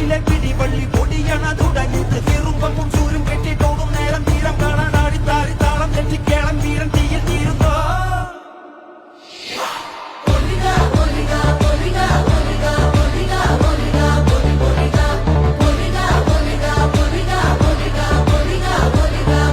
കൊടിയിലെ പിടിവള്ളി പൊടിയണ തുടങ്ങി ചെറുമ്പും ചൂരും കെട്ടിട്ടോടും നേരം തീരം കാണാൻ ആടിത്താരി താളം തെറ്റിക്കേളം വീരം